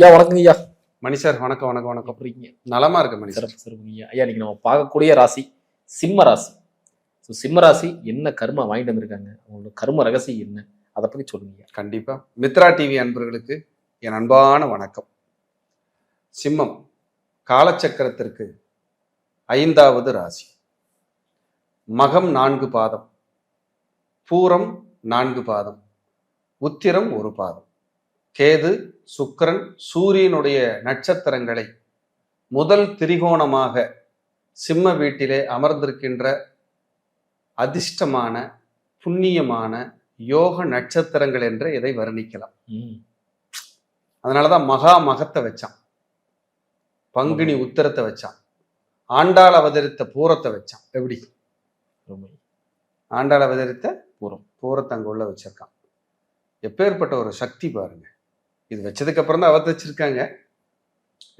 ஐயா வணக்கம் ஐயா. மணி சார் வணக்கம் வணக்கம். வணக்கம் இருக்கீங்க? நலமா இருக்கு மணி சார் சிறப்பு சிறப்பு ஐயா. இன்னைக்கு நம்ம பார்க்கக்கூடிய ராசி சிம்ம ராசி. ஸோ சிம்ம ராசி என்ன கர்மா வாங்கிட்டு வந்திருக்காங்க? அவங்களோட கர்ம ரகசியம் என்ன? அதை பத்தி சொல்லுங்க ஐயா. கண்டிப்பா. மித்ரா டிவி அன்பர்களுக்கு என் அன்பான வணக்கம். சிம்மம் காலச்சக்கரத்திற்கு ஐந்தாவது ராசி. மகம் நான்கு பாதம். பூரம் நான்கு பாதம். உத்திரம் ஒரு பாதம். கேது சுக்கிரன் சூரியனுடைய நட்சத்திரங்களை முதல் திரிகோணமாக சிம்ம வீட்டிலே அமர்ந்திருக்கின்ற அதிர்ஷ்டமான புண்ணியமான யோக நட்சத்திரங்கள் என்று இதை வர்ணிக்கலாம். ம். அதனாலதான் மகா மகத்தை வச்சான். பங்குனி உத்தரத்தை வச்சான். ஆண்டாள் அவதரித்த பூரத்தை வச்சான். எப்படி? ஆண்டாள் அவதரித்த பூரம். பூரத்தை அங்க உள்ள வச்சிருக்கான். எப்பேற்பட்ட ஒரு சக்தி பாருங்க. இது வச்சதுக்கு அப்புறம் தான் அவதரிச்சிருக்காங்க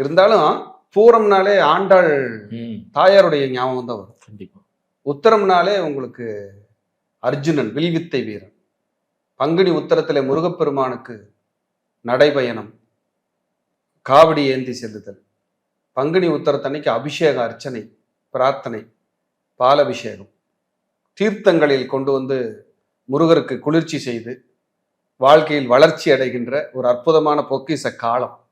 இருந்தாலும் பூரம்னாலே ஆண்டாள் தாயாருடைய ஞாபகம் தான் வரும். கண்டிப்பா. உத்தரம்னாலே உங்களுக்கு அர்ஜுனன் வில்வித்தை வீரன். பங்குனி உத்தரத்திலே முருகப்பெருமானுக்கு நடைபயணம். காவடி ஏந்தி செல்லுதல். பங்குனி உத்தரத்தன்னைக்கு அபிஷேக அர்ச்சனை பிரார்த்தனை பாலபிஷேகம். தீர்த்தங்களில் கொண்டு வந்து முருகருக்கு குளிர்ச்சி செய்து வாழ்க்கையில் வளர்ச்சி அடைகின்ற ஒரு அற்புதமான பொக்கிச காலம்.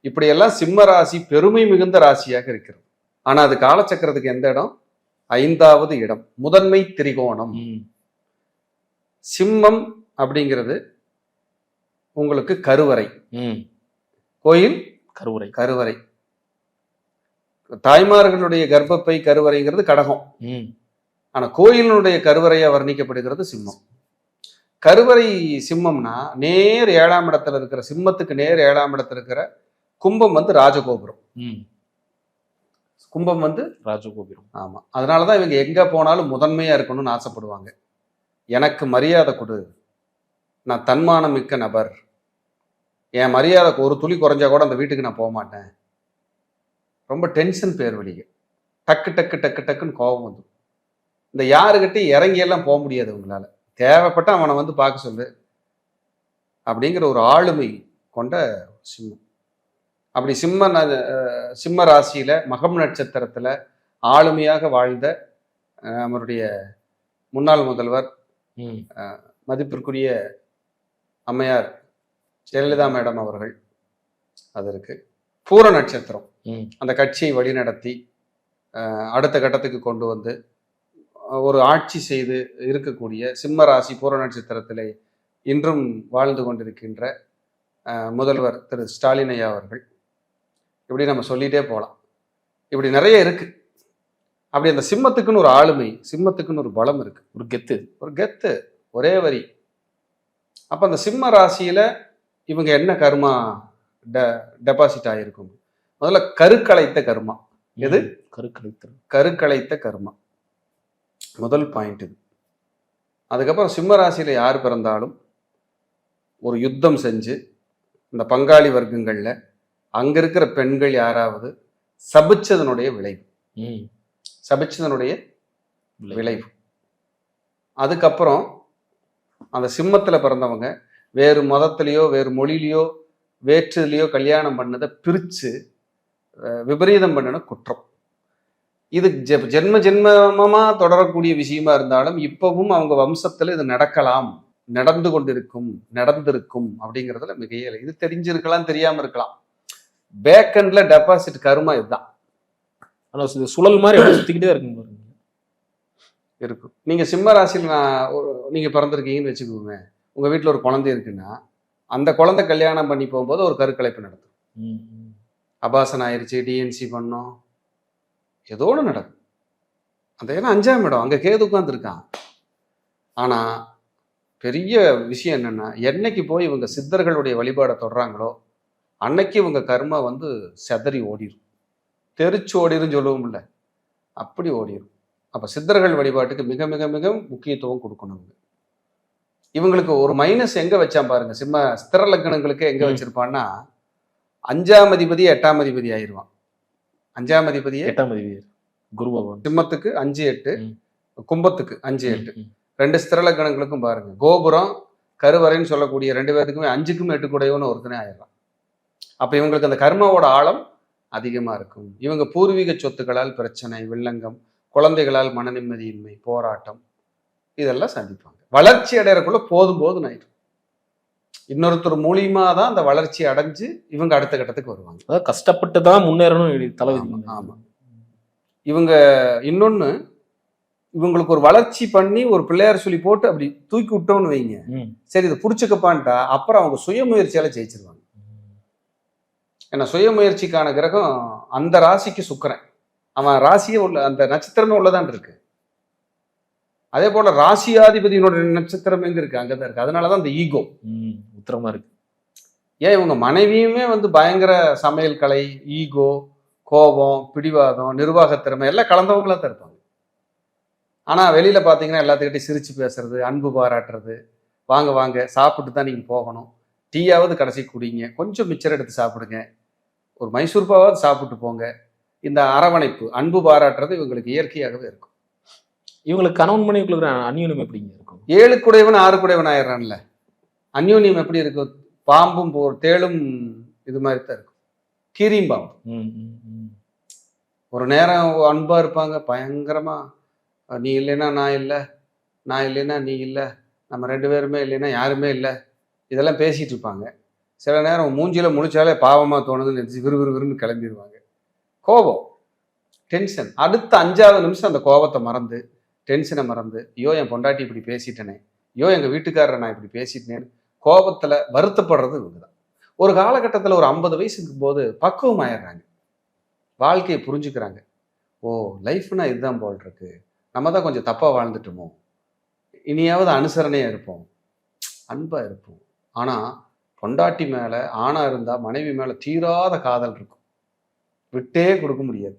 இப்படியெல்லாம் சிம்ம ராசி பெருமை மிகுந்த ராசியாக இருக்கிறது. ஆனா அது காலச்சக்கரத்துக்கு எந்த இடம்? ஐந்தாவது இடம். முதன்மை திரிகோணம். சிம்மம் அப்படிங்கிறது உங்களுக்கு கருவறை. கோயில் கருவுரை கருவறை. தாய்மார்களுடைய கர்ப்பப்பை கருவறைங்கிறது கடகம். ம். ஆனா கோயிலினுடைய கருவறையா வர்ணிக்கப்படுகிறது சிம்மம். கருவறை சிம்மம்னா நேர் ஏழாம் இடத்துல இருக்கிற சிம்மத்துக்கு நேர் ஏழாம் இடத்துல இருக்கிற கும்பம் வந்து ராஜகோபுரம். ம். கும்பம் வந்து ராஜகோபுரம். ஆமா. அதனாலதான் இவங்க எங்க போனாலும் முதன்மையா இருக்கணும்னு ஆசைப்படுவாங்க. எனக்கு மரியாதை கொடு. நான் தன்மானம் மிக்க நபர். என் மரியாதைக்கு ஒரு துளி குறைஞ்சா கூட அந்த வீட்டுக்கு நான் போக மாட்டேன். ரொம்ப டென்ஷன் பேர் வழிக டக்கு டக்கு டக்கு டக்குன்னு கோபம் வந்துடும் இந்த யாருக்கிட்டையும் இறங்கி எல்லாம் போக முடியாது உங்களால. தேவைப்பட்ட அவனை வந்து பார்க்க சொல்லு அப்படிங்கிற ஒரு ஆளுமை கொண்ட சிம்மம். அப்படி சிம்ம சிம்ம ராசியில மகம் நட்சத்திரத்துல ஆளுமையாக வாழ்ந்த நம்மளுடைய முன்னாள் முதல்வர் மதிப்பிற்குரிய அம்மையார் ஜெயலலிதா மேடம் அவர்கள் அது இருக்கு. பூர நட்சத்திரம். அந்த கட்சியை வழிநடத்தி அடுத்த கட்டத்துக்கு கொண்டு வந்து ஒரு ஆட்சி செய்து இருக்கக்கூடிய சிம்ம ராசி பூர நட்சத்திரத்திலே இன்றும் வாழ்ந்து கொண்டிருக்கின்ற முதல்வர் திரு ஸ்டாலின் ஐயா அவர்கள். இப்படி நம்ம சொல்லிட்டே போகலாம் இப்படி நிறைய இருக்கு. அப்படி அந்த சிம்மத்துக்குன்னு ஒரு ஆளுமை சிம்மத்துக்குன்னு ஒரு பலம் இருக்கு. ஒரு கெத்து. ஒரு கெத்து ஒரே வரி. அப்ப அந்த சிம்ம ராசியில இவங்க என்ன கர்மா டெ டெபாசிட் ஆகிருக்கும் முதல்ல கருக்கலைத்த கர்மா. எது? கருக்கலைத்தல். கருக்கலைத்த கர்மா. முதல் பாயிண்ட் இது. அதுக்கப்புறம் சிம்ம ராசியில யார் பிறந்தாலும் ஒரு யுத்தம் செஞ்சு இந்த பங்காளி வர்க்கங்கள்ல அங்க இருக்கிற பெண்கள் யாராவது சபிச்சதனுடைய விளைவு. சபிச்சதனுடைய விளை விளைவு. அதுக்கப்புறம் அந்த சிம்மத்துல பிறந்தவங்க வேறு மதத்திலேயோ வேறு மொழியிலையோ வேற்றுலையோ கல்யாணம் பண்ணதை அஹ், விபரீதம் பண்ணின குற்றம். இது ஜென்ம ஜென்மமா தொடரக்கூடிய விஷயமா இருந்தாலும் இப்பவும் அவங்க வம்சத்துல இது நடக்கலாம். நடந்து கொண்டிருக்கும் நடந்திருக்கும் அப்படிங்கிறதுல மிகையில இது தெரிஞ்சிருக்கலாம் தெரியாம இருக்கலாம். பேக்கண்ட்ல டெபாசிட் கருமா இதுதான். ஆனா இது சுழல் மாதிரி சுத்திக்கிட்டே பாருங்க. இருக்கும். நீங்க சிம்ம ராசியில் நான் ஒரு நீங்க பிறந்திருக்கீங்கன்னு வச்சுக்கோங்க. உங்க வீட்டில் ஒரு குழந்தை இருக்குன்னா அந்த குழந்தை கல்யாணம் பண்ணி போகும்போது ஒரு கருக்கலைப்பு நடக்கும் ம் ம் அபாசன் ஆயிருச்சு டிஎன்சி பண்ணோம். ஏதோ ஒன்று நடக்கும். அந்த ஏன்னா அஞ்சாம் இடம் அங்கே கேது உட்காந்துருக்கான் ஆனா பெரிய விஷயம் என்னன்னா என்னைக்கு போய் இவங்க சித்தர்களுடைய வழிபாடை தொடறாங்களோ அன்னைக்கு இவங்க கர்மா வந்து செதறி ஓடிரும். தெரிச்சு ஓடிரும் சொல்லுவோம்ல அப்படி ஓடிரும். அப்ப சித்தர்கள் வழிபாட்டுக்கு மிக மிக மிக முக்கியத்துவம் கொடுக்கணும். இவங்க. இவங்களுக்கு ஒரு மைனஸ் எங்க வச்சான் பாருங்க. சிம்ம ஸ்திர லக்னங்களுக்கு எங்க. வச்சிருப்பான்னா அஞ்சாம் அதிபதி எட்டாம் அதிபதி ஆயிருவான். அஞ்சாம் அதிபதியே எட்டாம் தேதி குரு பகவான். சிம்மத்துக்கு அஞ்சு எட்டு. கும்பத்துக்கு அஞ்சு எட்டு. ரெண்டு ஸ்திரல கணங்களுக்கும் பாருங்க. கோபுரம் கருவறைன்னு சொல்லக்கூடிய ரெண்டு பேருக்குமே அஞ்சுக்கும் எட்டு கூடையோன்னு ஒருத்தனே ஆயிடுறான். அப்ப இவங்களுக்கு அந்த கர்மாவோட ஆழம் அதிகமா இருக்கும். இவங்க பூர்வீக சொத்துக்களால் பிரச்சனை வில்லங்கம் குழந்தைகளால் மன நிம்மதியின்மை போராட்டம் இதெல்லாம் சந்திப்பாங்க. வளர்ச்சி அடையறக்குள்ள போதும் போதும் ஆயிடும். இன்னொருத்தர் மூலியமா தான் அந்த வளர்ச்சி அடைஞ்சு இவங்க அடுத்த கட்டத்துக்கு வருவாங்க. அதாவது கஷ்டப்பட்டு தான் முன்னேறணும் ஆமா, தலைவிதி ஆமா. இவங்க இன்னொன்னு இவங்களுக்கு ஒரு வளர்ச்சி பண்ணி ஒரு பிள்ளையார் சொல்லி போட்டு அப்படி தூக்கி விட்டோம்னு வைங்க. சரி இதை புடிச்சுக்கப்பான்ட்டா அப்புறம் அவங்க சுயமுயற்சியால ஜெயிச்சிருவாங்க. ஏன்னா சுயமுயற்சிக்கான கிரகம் அந்த ராசிக்கு சுக்கிரன். அவன் ராசியே உள்ள அந்த நட்சத்திரமே உள்ளதான் இருக்கு. அதே போல ராசியாதிபதியினோட நட்சத்திரம் எங்க இருக்கு? அங்கதான் இருக்கு. அதனாலதான் அந்த ஈகோ உத்தரமா இருக்கு. ஏன் இவங்க மனைவியுமே வந்து பயங்கர சமையல் கலை ஈகோ கோபம் பிடிவாதம் நிர்வாகத் திறமை எல்லாம் கலந்தவங்களா தான் இருப்பாங்க. ஆனா வெளியில பாத்தீங்கன்னா எல்லாத்துக்கிட்டையும் சிரிச்சு பேசுறது அன்பு பாராட்டுறது வாங்க வாங்க சாப்பிட்டு தான் நீங்க போகணும். டீயாவது கடைசி குடிங்க. கொஞ்சம் மிச்சர் எடுத்து சாப்பிடுங்க. ஒரு மைசூர் பாவாவது சாப்பிட்டு போங்க. இந்த அரவணைப்பு அன்பு பாராட்டுறது இவங்களுக்கு இயற்கையாகவே இருக்கும். இவங்களுக்கு கணவன் மனைவிக்குள்ள அந்யூனம் எப்படிங்க இருக்கும்? ஏழு குடையவன் ஆறு குடையவன் ஆயிடுறான்ல. அந்யோன்யம் எப்படி இருக்கும் பாம்பும் போ தேளும் இது மாதிரி தான் இருக்கும். கீரியும் பாம்பு. ஒரு நேரம் அன்பா இருப்பாங்க பயங்கரமா நீ இல்லைன்னா நான் இல்லை நான் இல்லைன்னா நீ இல்லை நம்ம ரெண்டு பேருமே இல்லைன்னா யாருமே இல்லை. இதெல்லாம் பேசிட்டு இருப்பாங்க. சில நேரம் மூஞ்சில முழிச்சாலே பாவமா தோணுதுன்னு நினைச்சு விறு விறு விறுன்னு கிளம்பிடுவாங்க. கோபம் டென்ஷன் அடுத்த அஞ்சாவது நிமிஷம் அந்த கோபத்தை மறந்து டென்ஷனை மறந்து ஐயோ என் பொண்டாட்டி இப்படி பேசிட்டேனே ஐயோ எங்கள் வீட்டுக்காரரை நான் இப்படி பேசிட்டேனேன்னு கோபத்தில் வருத்தப்படுறது இவங்க தான் ஒரு காலகட்டத்தில் ஒரு ஐம்பது வயசுக்கு போது பக்குவம் ஆயிடுறாங்க. வாழ்க்கையை புரிஞ்சுக்கிறாங்க. ஓ லைஃப்னா இதுதான் போல் இருக்கு நம்ம தான் கொஞ்சம் தப்பாக வாழ்ந்துட்டோமோ? இனியாவது அனுசரணையாக இருப்போம். அன்பாக இருப்போம். ஆனால் பொண்டாட்டி மேலே ஆணாக இருந்தால் மனைவி மேலே தீராத காதல் இருக்கும். விட்டே கொடுக்க முடியாது.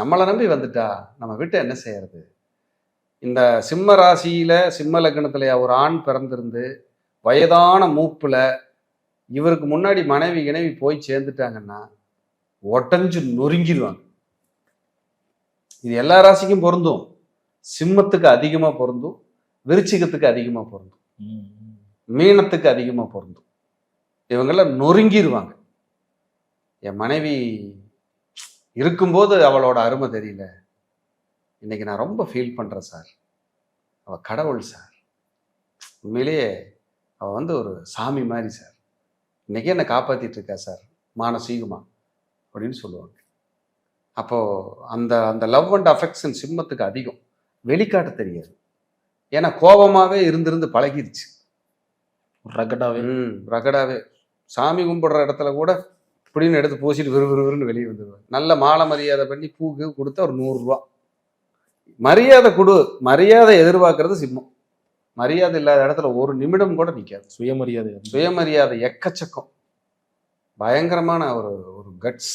நம்மளை நம்பி வந்துட்டா நம்ம விட்டு என்ன செய்யறது? இந்த சிம்ம ராசியில சிம்ம லக்னத்துல ஒரு ஆண் பிறந்திருந்து வயதான மூப்புல இவருக்கு முன்னாடி மனைவி இணைவி போய் சேர்ந்துட்டாங்கன்னா ஒட்டஞ்சு நொறுங்கிடுவாங்க இது எல்லா ராசிக்கும் பொருந்தும். சிம்மத்துக்கு அதிகமா பொருந்தும். விருச்சிகத்துக்கு அதிகமா பொருந்தும். மீனத்துக்கு அதிகமா பொருந்தும். இவங்கெல்லாம் நொறுங்கிடுவாங்க என் மனைவி இருக்கும்போது அவளோட அருமை தெரியல. இன்னைக்கு நான் ரொம்ப ஃபீல் பண்றேன் சார் அவ கடவுள் சார் உண்மையிலேயே அவ வந்து ஒரு சாமி மாதிரி சார் இன்னைக்கே என்னை காப்பாத்திட்டு இருக்கா சார் மானசீகமா அப்படின்னு சொல்லுவாங்க. அப்போ அந்த அந்த லவ் அண்ட் அஃபெக்ஷன் சிம்மத்துக்கு அதிகம். வெளிக்காட்ட தெரியாது. ஏன்னா கோபமாவே இருந்திருந்து பழகிருச்சு. ரகடாவே. ம் ரகடாவே. சாமி கும்பிடுற இடத்துல கூட இப்படின்னு எடுத்து பூசிட்டு விறு விறு விறுன்னு வெளியே வந்துடுவார் நல்ல மாலை மரியாதை பண்ணி பூக்கு கொடுத்தா ஒரு நூறுரூவா மரியாதை கொடு. மரியாதை எதிர்பார்க்கறது சிம்மம். மரியாதை இல்லாத இடத்துல ஒரு நிமிடம் கூட நிற்காது சுயமரியாதை. சுயமரியாதை எக்கச்சக்கம். பயங்கரமான ஒரு ஒரு கட்ஸ்.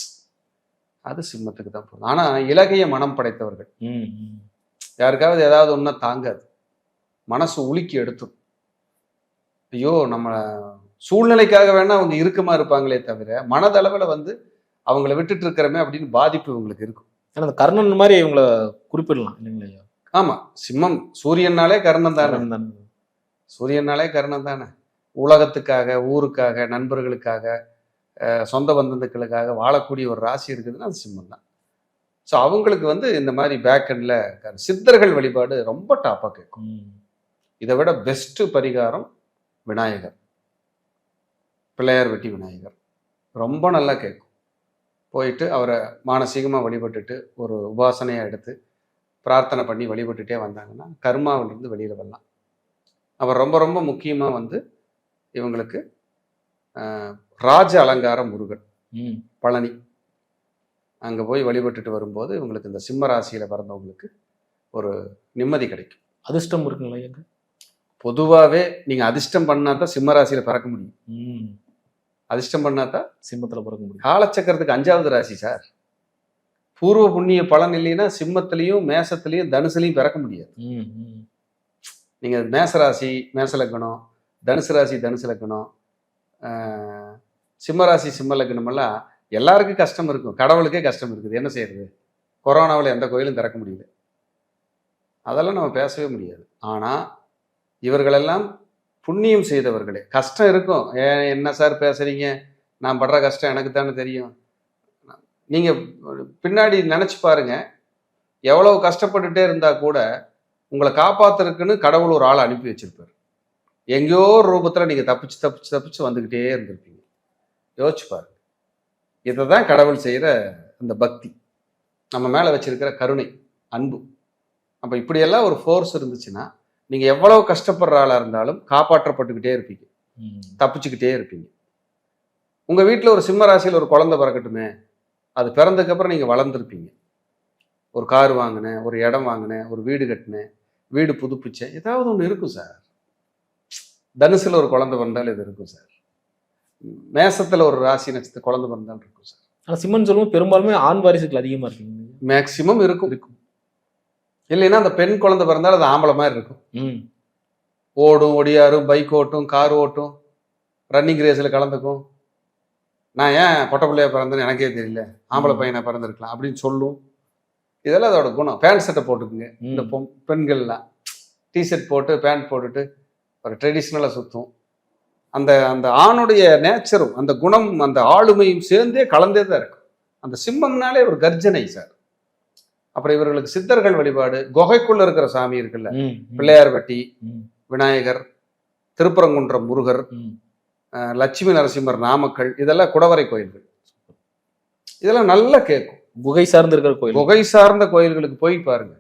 அது சிம்மத்துக்கு தான் போகும் ஆனா இலகைய மனம் படைத்தவர்கள். யாருக்காவது ஏதாவது ஒன்றா தாங்காது. மனசு உலுக்கி எடுத்துரும். ஐயோ நம்ம சூழ்நிலைக்காக வேணா அவங்க இறுக்கமா இருப்பாங்களே தவிர மனதளவில் வந்து அவங்கள விட்டுட்டு இருக்கிறமே அப்படின்னு பாதிப்பு இவங்களுக்கு இருக்கும். ஏன்னா அந்த கர்ணன் மாதிரி இவங்கள குறிப்பிடலாம் இல்லைங்களா ஐயா? ஆமா சிம்மம் சூரியனாலே கர்ணன் தானே. சூரியனாலே கர்ணம் தானே? உலகத்துக்காக ஊருக்காக நண்பர்களுக்காக சொந்த பந்தத்துக்களுக்காக வாழக்கூடிய ஒரு ராசி இருக்குதுன்னா அது சிம்மம் தான். ஸோ அவங்களுக்கு வந்து இந்த மாதிரி பேக் எண்டில் சித்தர்கள் வழிபாடு ரொம்ப டாப்பாக கேட்கும். இதை விட பெஸ்ட் பரிகாரம் விநாயகர். பிள்ளையார் வெட்டி விநாயகர். ரொம்ப நல்லா கேட்கும். போயிட்டு அவரை மானசீகமாக வழிபட்டுட்டு ஒரு உபாசனையாக எடுத்து பிரார்த்தனை பண்ணி வழிபட்டுட்டே வந்தாங்கன்னா கர்மாவிலிருந்து வெளியில் வரலாம் அவர் ரொம்ப ரொம்ப முக்கியமாக வந்து இவங்களுக்கு ராஜ அலங்கார முருகன் ம். பழனி அங்கே போய் வழிபட்டுட்டு வரும்போது இவங்களுக்கு இந்த சிம்ம ராசியில் பிறந்தவங்களுக்கு ஒரு நிம்மதி கிடைக்கும் அதிர்ஷ்டம் இருக்குங்களா ஐயா? பொதுவாகவே நீங்கள் அதிர்ஷ்டம் பண்ணா தான் சிம்ம ராசியில் பிறக்க முடியும் ம். அதிர்ஷ்டம் பண்ணா தான் சிம்மத்துல பிறக்க முடியும். காலச்சக்கரத்துக்கு அஞ்சாவது ராசி சார். பூர்வ புண்ணிய பலன் இல்லைன்னா சிம்மத்திலையும் மேசத்திலையும் தனுசுலையும் பிறக்க முடியாது. நீங்க மேச ராசி மேச லக்னம் தனுசு ராசி தனுசு லக்னம் ஆஹ், சிம்ம ராசி சிம்ம லக்னம் எல்லாம் எல்லாருக்கும் கஷ்டம் இருக்கும். கடவுளுக்கே கஷ்டம் இருக்குது. என்ன செய்யறது? கொரோனாவில் எந்த கோயிலும் திறக்க முடியல. அதெல்லாம் நம்ம பேசவே முடியாது. ஆனா இவர்களெல்லாம் புண்ணியம் செய்தவர்களே. கஷ்டம் இருக்கும். ஏன் என்ன சார் பேசுறீங்க? நான் படுற கஷ்டம் எனக்கு தானே தெரியும். நீங்க பின்னாடி நினைச்சு பாருங்க. எவ்வளவு கஷ்டப்பட்டுட்டே இருந்தா கூட உங்களை காப்பாத்துறதுக்குன்னு கடவுள் ஒரு ஆளை அனுப்பி வச்சிருப்பார். எங்கேயோ ஒரு ரூபத்தில் நீங்கள் தப்பிச்சு தப்பிச்சு தப்பிச்சு வந்துக்கிட்டே இருந்திருப்பீங்க. யோசிச்சு பாருங்க. இதை தான் கடவுள் செய்கிற அந்த பக்தி. நம்ம மேலே வச்சிருக்கிற கருணை அன்பு. அப்போ இப்படியெல்லாம் ஒரு ஃபோர்ஸ் இருந்துச்சுன்னா நீங்க எவ்வளவு கஷ்டப்படுற ஆளா இருந்தாலும் காப்பாற்றப்பட்டுக்கிட்டே இருப்பீங்க. தப்பிச்சுக்கிட்டே இருப்பீங்க. உங்க வீட்டில் ஒரு சிம்ம ராசியில் ஒரு குழந்தை பிறக்கட்டுமே அது பிறந்ததுக்கு அப்புறம் நீங்க வளர்ந்துருப்பீங்க. ஒரு கார் வாங்கினேன் ஒரு இடம் வாங்கினேன் ஒரு வீடு கட்டினேன் வீடு புதுப்பிச்சேன். ஏதாவது ஒன்று இருக்கும் சார். தனுசுல ஒரு குழந்தை பிறந்தால் இது இருக்கும் சார். மேசத்துல ஒரு ராசி நட்சத்திர குழந்தை பிறந்தால் இருக்கும் சார். ஆனா சிம்மன் சொல்லுவோம் பெரும்பாலுமே ஆண் வாரிசுகள் அதிகமா இருக்குங்க மேக்சிமம் இருக்கும் இருக்கும். இல்லைன்னா அந்த பெண் குழந்தை பிறந்தால் அது ஆம்பளை மாதிரி இருக்கும். ஓடும் ஒடியாரும் பைக் ஓட்டும் கார் ஓட்டும் ரன்னிங் ரேஸில் கலந்துக்கும். நான் ஏன் பொட்ட பிள்ளையா பிறந்தேன்னு எனக்கே தெரியல. ஆம்பளை. பையனை பிறந்திருக்கலாம் அப்படின்னு சொல்லும். இதெல்லாம் அதோட குணம். பேண்ட் சட்டை போட்டுக்குங்க. இந்த. பொம் பெண்கள்லாம். டிஷர்ட் போட்டு பேண்ட் போட்டுட்டு ஒரு ட்ரெடிஷ்னலாக சுற்றும் அந்த அந்த ஆணுடைய நேச்சரும் அந்த குணம் அந்த ஆளுமையும் சேர்ந்தே கலந்தே தான் இருக்கும். அந்த சிம்மம்னாலே ஒரு கர்ஜனை சார். அப்புறம் இவர்களுக்கு சித்தர்கள் வழிபாடு. குகைக்குள்ள இருக்கிற சாமி இருக்குல்ல? பிள்ளையார்பட்டி விநாயகர் திருப்பரங்குன்றம் முருகர் லட்சுமி நரசிம்மர் நாமக்கல் இதெல்லாம் குடவரை கோயில்கள். இதெல்லாம் நல்லா கேட்கும். குகை சார்ந்து இருக்கிற கோயில் குகை சார்ந்த கோயில்களுக்கு போய் பாருங்க.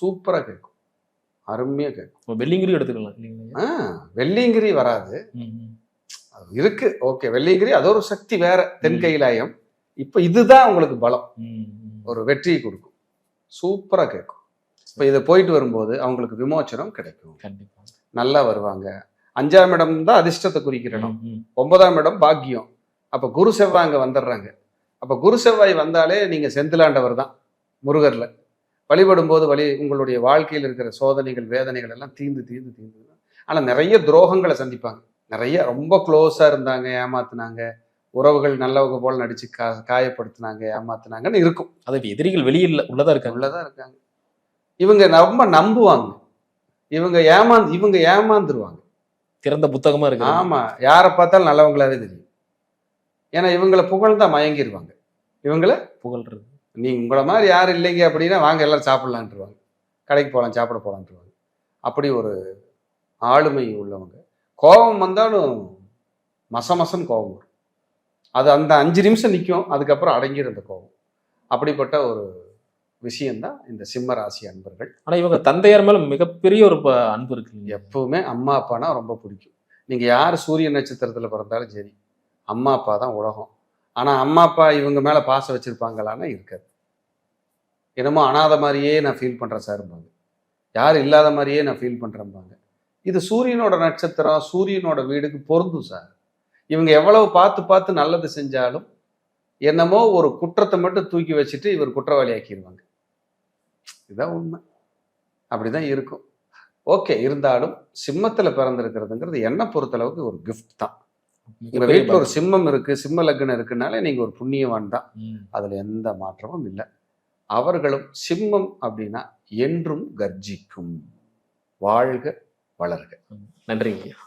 சூப்பரா கேட்கும். அருமையா கேட்கும். வெள்ளிங்கிரி எடுத்துக்கலாம். ஆஹ் வெள்ளியங்கிரி வராது. இருக்கு. ஓகே வெள்ளியங்கிரி அது ஒரு சக்தி வேற. தென் கைலாயம். இப்ப இதுதான் உங்களுக்கு பலம். ஒரு வெற்றியை கொடுக்கும். சூப்பரா கேட்கும். இப்ப இதை போயிட்டு வரும்போது அவங்களுக்கு விமோச்சனம் கிடைக்கும். கண்டிப்பா. நல்லா வருவாங்க. அஞ்சாம் இடம் தான் அதிர்ஷ்டத்தை குறிக்கிற இடம். ஒன்பதாம் இடம் பாக்கியம். அப்ப குரு செவ்வாய் அங்க வந்துடுறாங்க. அப்ப குரு செவ்வாய் வந்தாலே நீங்க செந்திலாண்டவர் தான் முருகர்ல. வழிபடும் போது வழி உங்களுடைய வாழ்க்கையில் இருக்கிற சோதனைகள் வேதனைகள் எல்லாம் தீர்ந்து தீர்ந்து தீர்ந்து ஆனா நிறைய துரோகங்களை சந்திப்பாங்க. நிறைய ரொம்ப க்ளோஸா இருந்தாங்க ஏமாத்துனாங்க. உறவுகள் நல்லவங்க போல நடிச்சு கா காயப்படுத்தினாங்க ஏமாத்துனாங்கன்னு இருக்கும். அது எதிரிகள் வெளியில் உள்ளதா இருக்காங்க. உள்ளதான் இருக்காங்க. இவங்க ரொம்ப நம்புவாங்க. இவங்க ஏமாந்து இவங்க ஏமாந்துருவாங்க. திறந்த புத்தகமா இருக்கு ஆமா யாரை பார்த்தாலும் நல்லவங்களாவே தெரியும். ஏன்னா இவங்களை புகழ்ந்தா மயங்கிருவாங்க. இவங்கள புகழ்றது. நீ உங்களை மாதிரி யாரும் இல்லைங்க அப்படின்னா வாங்க எல்லாரும் சாப்பிடலான்ட்டுருவாங்க. கடைக்கு போகலாம் சாப்பிட போகலான்ட்டுருவாங்க அப்படி ஒரு ஆளுமை உள்ளவங்க. கோபம் வந்தாலும் மச மசன்னு கோபம் வரும். அது அந்த அஞ்சு நிமிஷம் நிற்கும் அதுக்கப்புறம் அடங்கிடும் அந்த கோபம். அப்படிப்பட்ட ஒரு விஷயம்தான் இந்த சிம்ம ராசி அன்பர்கள். ஆனா இவங்க தந்தையார் மேல மிகப்பெரிய ஒரு ப- அன்பு இருக்கு இல்லையா? எப்பவுமே அம்மா அப்பானா ரொம்ப பிடிக்கும். நீங்க யார் சூரிய நட்சத்திரத்துல பிறந்தாலும் சரி அம்மா அப்பா தான் உலகம். ஆனா அம்மா அப்பா இவங்க மேல பாசம் வச்சிருப்பாங்களான்னா இருக்காது. என்னமோ அனாதை மாதிரியே நான் ஃபீல் பண்றேன் சார்பாங்க யார் இல்லாத மாதிரியே நான் ஃபீல் பண்றேன்பாங்க இது சூரியனோட நட்சத்திரம் சூரியனோட வீடுக்கு பொருந்தும் சார் இவங்க எவ்வளவு பார்த்து பார்த்து நல்லது செஞ்சாலும் என்னமோ ஒரு குற்றத்தை மட்டும் தூக்கி வச்சுட்டு இவர் குற்றவாளி ஆக்கிடுவாங்க இதுதான் உண்மை. அப்படிதான் இருக்கும். ஓகே இருந்தாலும் சிம்மத்துல பிறந்திருக்கிறதுங்கிறது என்ன பொறுத்தளவுக்கு ஒரு கிஃப்ட் தான். உங்க வீட்டுல ஒரு சிம்மம் இருக்கு சிம்ம லக்னம் இருக்குனாலே நீங்க ஒரு புண்ணியவான் தான். அதுல எந்த மாற்றமும் இல்லை. அவர்களும் சிம்மம் அப்படின்னா என்றும் கர்ஜிக்கும். வாழ்க வளர்க. நன்றிங்க ஐயா.